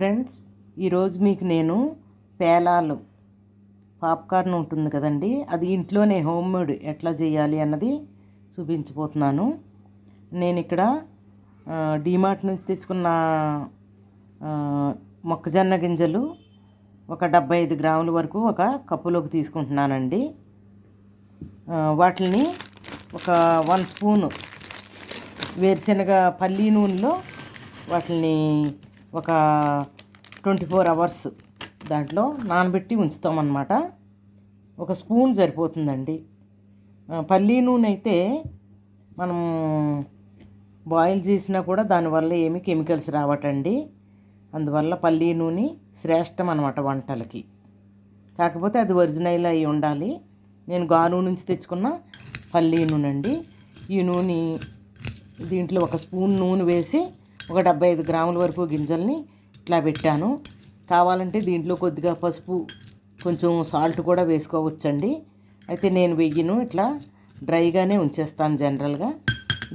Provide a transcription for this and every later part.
Friends ఈరోజు మీకు నేను పేలాలు పాప్కార్న్ ఉంటుంది కదండి అది ఇంట్లోనే హోమ్ మేడ్ ఎట్లా చేయాలి అన్నది చూపించబోతున్నాను. నేను ఇక్కడ డీమార్ట్ నుంచి తెచ్చుకున్న మొక్కజొన్న గింజలు ఒక డెబ్బై ఐదు గ్రాముల వరకు ఒక కప్పులోకి తీసుకుంటున్నానండి. వాటిని ఒక వన్ స్పూను వేరుశనగ పల్లీ నూనెలో వాటిని ఒక ట్వంటీ ఫోర్ అవర్స్ దాంట్లో నానబెట్టి ఉంచుతామన్నమాట. ఒక స్పూన్ సరిపోతుందండి. పల్లీ పల్లి నూనె అయితే మనం బాయిల్ చేసినా కూడా దానివల్ల ఏమి కెమికల్స్ రావటండి. అందువల్ల పల్లి నూనె శ్రేష్టం అనమాట వంటలకి. కాకపోతే అది ఒరిజినల్ అయి ఉండాలి. నేను గాను నుంచి తెచ్చుకున్న పల్లి నూనె అండి ఈ నూనె దీంట్లో ఒక స్పూన్ నూనె వేసి ఒక డెబ్బై ఐదు గ్రాముల వరకు గింజల్ని ఇట్లా పెట్టాను. కావాలంటే దీంట్లో కొద్దిగా పసుపు కొంచెం సాల్ట్ కూడా వేసుకోవచ్చండి. అయితే నేను వెయ్యను ఇట్లా డ్రైగానే ఉంచేస్తాను జనరల్గా.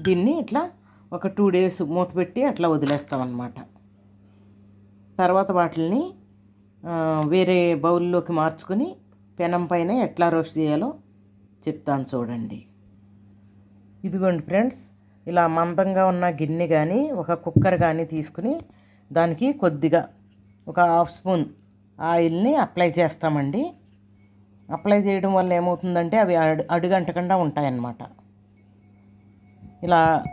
దీన్ని ఇట్లా ఒక టూ డేస్ మూత పెట్టి అట్లా వదిలేస్తాం అన్నమాట తర్వాత వాటిని వేరే బౌల్లోకి మార్చుకొని పెనం పైన ఎట్లా రోస్ట్ చేయాలో చెప్తాను చూడండి. ఇదిగోండి ఫ్రెండ్స్ ఇలా మందంగా ఉన్న గిన్నె కానీ ఒక కుక్కర్ కానీ తీసుకుని దానికి కొద్దిగా ఒక హాఫ్ స్పూన్ ఆయిల్ని అప్లై చేస్తామండి. అప్లై చేయడం వల్ల ఏమవుతుందంటే అవి అడు అడుగంటకుండా ఉంటాయన్నమాట. ఇలా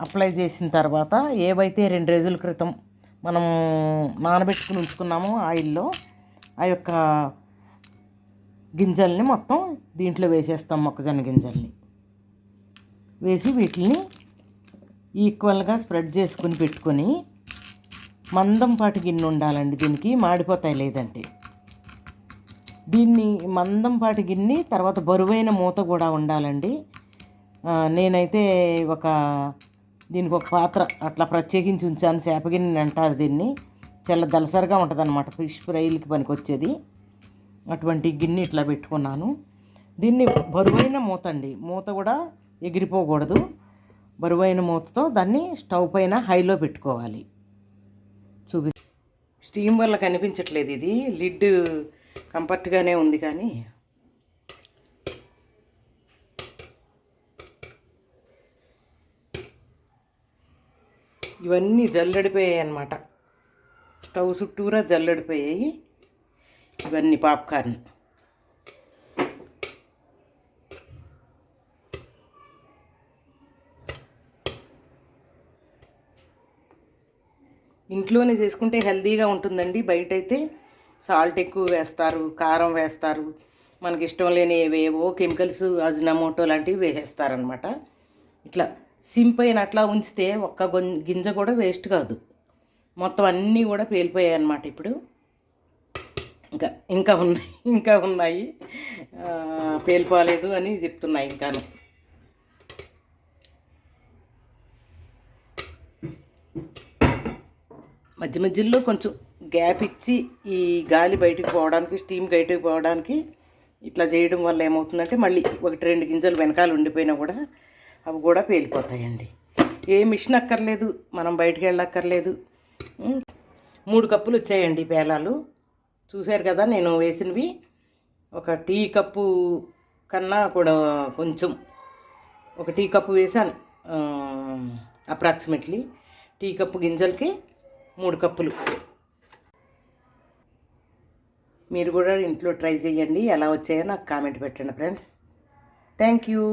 అప్లై చేసిన తర్వాత ఏవైతే రెండు రోజుల క్రితం మనం నానబెట్టుకుని ఉంచుకున్నామో ఆయిల్లో ఆ యొక్క గింజల్ని మొత్తం దీంట్లో వేసేస్తాం మొక్కజొన్న గింజల్ని. వేసి వీటిని ఈక్వల్గా స్ప్రెడ్ చేసుకుని పెట్టుకొని మందంపాటి గిన్నె ఉండాలండి దీనికి మాడిపోతాయి లేదంటే. దీన్ని మందంపాటి గిన్నె తర్వాత బరువైన మూత కూడా ఉండాలండి. నేనైతే ఒక దీనికి ఒక పాత్ర అట్లా ప్రత్యేకించి ఉంచాను. చేప గిన్నె అంటారు దీన్ని. చాలా దలసరిగా ఉంటుంది అనమాట ఫిష్ ఫ్రైలకి పనికొచ్చేది. అటువంటి గిన్నె ఇట్లా పెట్టుకున్నాను. దీన్ని బరువైన మూత అండి. మూత కూడా ఎగిరిపోకూడదు. బరువైన మూతతో దాన్ని స్టవ్ పైన హైలో పెట్టుకోవాలి. స్టీమ్ వల్ల కనిపించట్లేదు ఇది. లిడ్ కంఫర్ట్గానే ఉంది కానీ. ఇవన్నీ జల్లడిపోయాయి అన్నమాట. స్టవ్ చుట్టూరా జల్లడిపోయాయి. ఇవన్నీ పాప్కార్న్. ఇంట్లోనే చేసుకుంటే హెల్తీగా ఉంటుందండి. బయట అయితే సాల్ట్ ఎక్కువ వేస్తారు కారం వేస్తారు. మనకి ఇష్టం లేని ఏవేవో కెమికల్స్ అజినామోటో లాంటివి వేసేస్తారనమాట ఇట్లా సింప్ అయిన అట్లా ఉంచితే ఒక్క గొం- గింజ కూడా వేస్ట్ కాదు. మొత్తం అన్నీ కూడా పేలిపోయాయి అన్నమాట ఇప్పుడు. ఇంకా ఇంకా ఉన్నాయి ఇంకా ఉన్నాయి. పేలిపోలేదు అని చెప్తున్నాయి ఇంకాను. మధ్య మధ్యలో కొంచెం గ్యాప్ ఇచ్చి ఈ గాలి బయటికి పోవడానికి స్టీమ్ బయటికి పోవడానికి ఇట్లా చేయడం వల్ల ఏమవుతుందంటే మళ్ళీ ఒకటి రెండు గింజలు వెనకాల ఉండిపోయినా కూడా అవి కూడా పేలిపోతాయండి. ఏ మిషన్ అక్కర్లేదు మనం బయటికి వెళ్ళక్కర్లేదు. మూడు కప్పులు వచ్చాయండి పేలాలు. చూశారు కదా నేను వేసినవి. ఒక టీ కప్పు కన్నా కూడా కొంచెం. ఒక టీ కప్పు వేసాను అప్రాక్సిమేట్లీ టీ కప్పు గింజలకి మూడు కప్పులు. మీరు కూడా ఇంట్లో ట్రై చేయండి ఎలా వచ్చాయో నాకు కామెంట్ పెట్టండి ఫ్రెండ్స్. Thank you.